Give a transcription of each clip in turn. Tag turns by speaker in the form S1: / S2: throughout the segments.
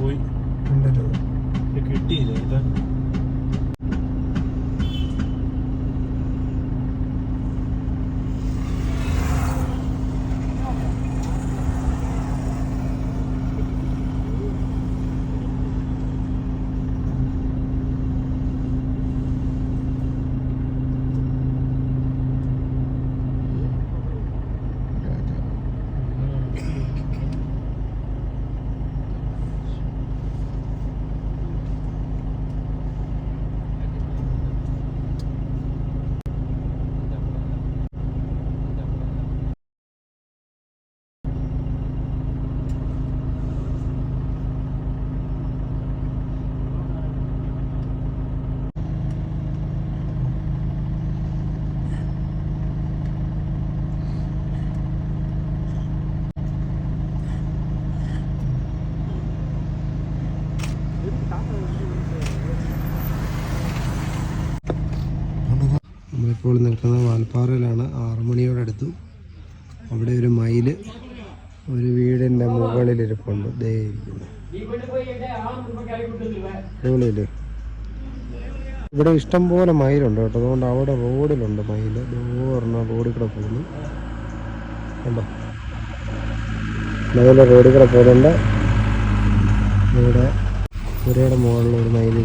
S1: പോയി. കിട്ടിയില്ല ഇത്?
S2: നമ്മളിപ്പോൾ നിൽക്കുന്നത് വാൽപ്പാറയിലാണ് ആറുമണിയോടടുത്തു അവിടെ ഒരു മയിൽ ഒരു വീടിന്റെ മുകളിൽ ഇരിപ്പുണ്ട്. ദേ ഇരിക്കുന്നു. അടിപൊളിയല്ലേ? ഇവിടെ ഇഷ്ടം പോലെ മയിലുണ്ട് കേട്ടോ. അതുകൊണ്ട് അവിടെ റോഡിലുണ്ട് മയിൽ ദൂർന്ന റോഡിൽ കൂടെ പോകുന്നു. കണ്ടോ? മയിൽ റോഡിൽ കൂടെ പോകുന്നുണ്ട്. ഇവിടെ പുരയുടെ മുകളിൽ ഒരു മയിൽ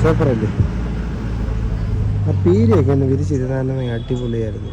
S2: സൂപ്പറല്ലേ? ആ പീലിയൊക്കെ ഒന്ന് വിരിച്ചിരുന്നാലും അടിപൊളിയായിരുന്നു.